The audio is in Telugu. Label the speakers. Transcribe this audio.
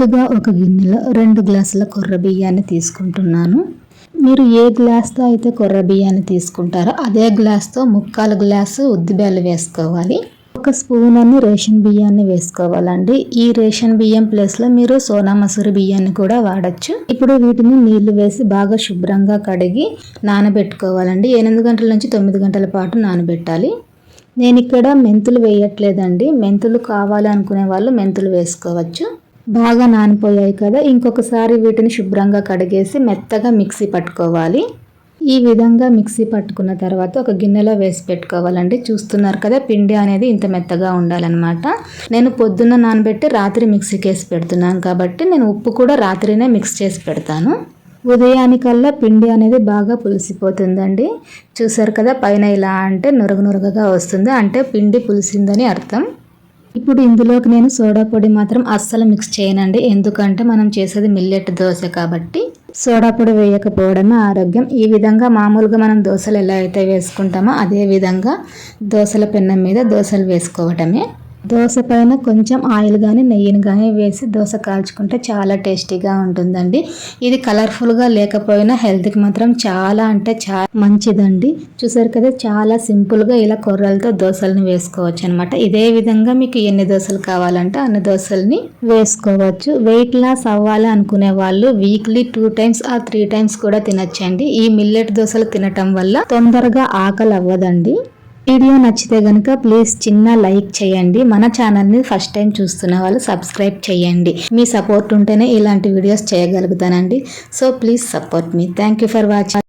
Speaker 1: ముందుగా ఒక గిన్నెలో రెండు గ్లాసుల కొర్ర బియ్యాన్ని తీసుకుంటున్నాను. మీరు ఏ గ్లాస్తో అయితే కొర్ర బియ్యాన్ని తీసుకుంటారో అదే గ్లాస్తో ముక్కాలు గ్లాసు ఉద్దిబేలు వేసుకోవాలి. ఒక స్పూన్ అని రేషన్ బియ్యాన్ని వేసుకోవాలండి. ఈ రేషన్ బియ్యం ప్లేస్లో మీరు సోనా మసూరి బియ్యాన్ని కూడా వాడచ్చు. ఇప్పుడు వీటిని నీళ్ళు వేసి బాగా శుభ్రంగా కడిగి నానబెట్టుకోవాలండి. ఎనిమిది గంటల నుంచి తొమ్మిది గంటల పాటు నానబెట్టాలి. నేను ఇక్కడ మెంతులు వేయట్లేదండి. మెంతులు కావాలి అనుకునే వాళ్ళు మెంతులు వేసుకోవచ్చు. బాగా నానిపోయాయి కదా ఇంకొకసారి వీటిని శుభ్రంగా కడిగేసి మెత్తగా మిక్సీ పట్టుకోవాలి. ఈ విధంగా మిక్సీ పట్టుకున్న తర్వాత ఒక గిన్నెలో వేసి పెట్టుకోవాలండి. చూస్తున్నారు కదా పిండి అనేది ఇంత మెత్తగా ఉండాలన్నమాట. నేను పొద్దున్న నానబెట్టి రాత్రి మిక్సీకి వేసి పెడుతున్నాను కాబట్టి నేను ఉప్పు కూడా రాత్రినే మిక్స్ చేసి పెడతాను. ఉదయానికల్లా పిండి అనేది బాగా పులిసిపోతుందండి. చూసారు కదా పైన ఇలా అంటే నురగ నురగగా వస్తుంది. అంటే పిండి పులిసిందని అర్థం. ఇప్పుడు ఇందులోకి నేను సోడా పొడి మాత్రం అస్సలు మిక్స్ చేయనండి. ఎందుకంటే మనం చేసేది మిల్లెట్ దోశ కాబట్టి. సోడా పొడి వేయకపోవడమే ఆరోగ్యం. ఈ విధంగా మామూలుగా మనం దోశలు ఎలా అయితే వేసుకుంటామో అదే విధంగా దోశల పెన్నం మీద దోశలు వేసుకోవటమే. దోశ పైన కొంచెం ఆయిల్ కానీ నెయ్యిని కానీ వేసి దోశ కాల్చుకుంటే చాలా టేస్టీగా ఉంటుందండి. ఇది కలర్ఫుల్గా లేకపోయినా హెల్త్కి మాత్రం చాలా అంటే చాలా మంచిదండి. చూసారు కదా చాలా సింపుల్గా ఇలా కొర్రలతో దోశలను వేసుకోవచ్చు అనమాట ఇదే విధంగా మీకు ఎన్ని దోశలు కావాలంటే అన్ని దోశల్ని వేసుకోవచ్చు. వెయిట్ లాస్ అవ్వాలి అనుకునే వాళ్ళు వీక్లీ టూ టైమ్స్ ఆ త్రీ టైమ్స్ కూడా తినచ్చండి. ఈ మిల్లెట్ దోశలు తినటం వల్ల తొందరగా ఆకలి అవ్వదండి వీడియో నచ్చితే కనుక ప్లీజ్ చిన్న లైక్ చేయండి. మన ఛానల్ని ఫస్ట్ టైం చూస్తున్న వాళ్ళు సబ్స్క్రైబ్ చేయండి. మీ సపోర్ట్ ఉంటేనే ఇలాంటి వీడియోస్ చేయగలుగుతానండి. So please support me. Thank you for watching.